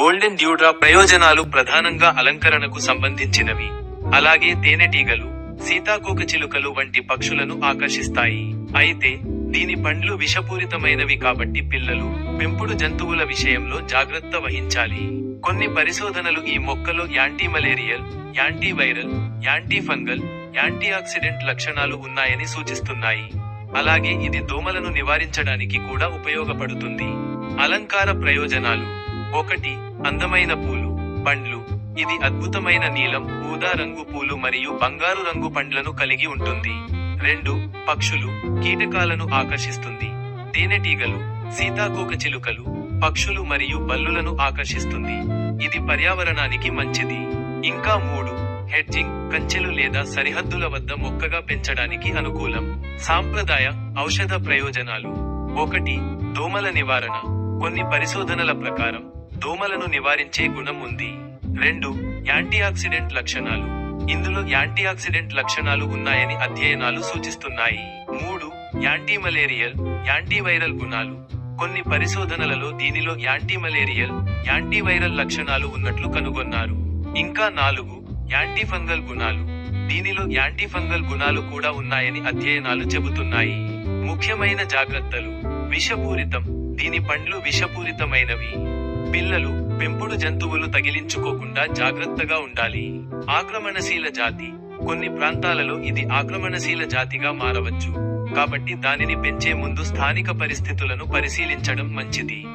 Golden డ్యూడ్రా ప్రయోజనాలు ప్రధానంగా అలంకరణకు సంబంధించినవి. అలాగే తేనెటీగలు సీతాకోకచిలుకలు వంటి పక్షులను ఆకర్షిస్తాయి. అయితే దీని పండ్లు విషపూరితమైనవి కాబట్టి పిల్లలు పెంపుడు జంతువుల విషయంలో జాగ్రత్త వహించాలి. కొన్ని పరిశోధనలు ఈ మొక్కలో anti malarial anti viral anti fungal anti oxidant లక్షణాలు ఉన్నాయని సూచిస్తున్నాయి. అలాగే ఇది దోమలను నివారించడానికి కూడా ఉపయోగపడుతుంది. అలంకార ప్రయోజనాలు. ఒకటి అందమైన పూలు పండ్లు. ఇది అద్భుతమైన నీలం ఊదా రంగు పూలు మరియు బంగారు రంగు పండ్లను కలిగి ఉంటుంది. రెండు పక్షులు కీటకాలను ఆకర్షిస్తుంది. తేనెటీగలు సీతాకోకచిలుకలు పక్షులు మరియు బల్లులను ఆకర్షిస్తుంది. ఇది పర్యావరణానికి మంచిది. ఇంకా మూడు హెడ్జింగ్ కంచెలు లేదా సరిహద్దుల వద్ద మొక్కగా పెంచడానికి అనుకూలం. సాంప్రదాయ ఔషధ ప్రయోజనాలు. ఒకటి దోమల నివారణ. కొన్ని పరిశోధనల ప్రకారం దోమలను నివారించే గుణం ఉంది. రెండు యాంటీ ఆక్సిడెంట్ లక్షణాలు. ఇందులో యాంటీ ఆక్సిడెంట్ లక్షణాలు ఉన్నాయని అధ్యయనాలు సూచిస్తున్నాయి. మూడు యాంటీ మలేరియల్ యాంటీవైరల్ గుణాలు. కొన్ని పరిశోధనలలో దీనిలో యాంటీ మలేరియల్ యాంటీవైరల్ లక్షణాలు ఉన్నట్లు కనుగొన్నారు. ఇంకా నాలుగు యాంటీ ఫంగల్ గుణాలు. దీనిలో యాంటీ ఫంగల్ గుణాలు కూడా ఉన్నాయని అధ్యయనాలు చెబుతున్నాయి. ముఖ్యమైన జాగ్రత్తలు. విషపూరితం. దీని పండ్లు విషపూరితమైనవి. పిల్లలు పెంపుడు జంతువులు తగిలించుకోకుండా జాగ్రత్తగా ఉండాలి. ఆక్రమణశీల జాతి. కొన్ని ప్రాంతాలలో ఇది ఆక్రమణశీల జాతిగా మారవచ్చు. కాబట్టి దానిని పెంచే ముందు స్థానిక పరిస్థితులను పరిశీలించడం మంచిది.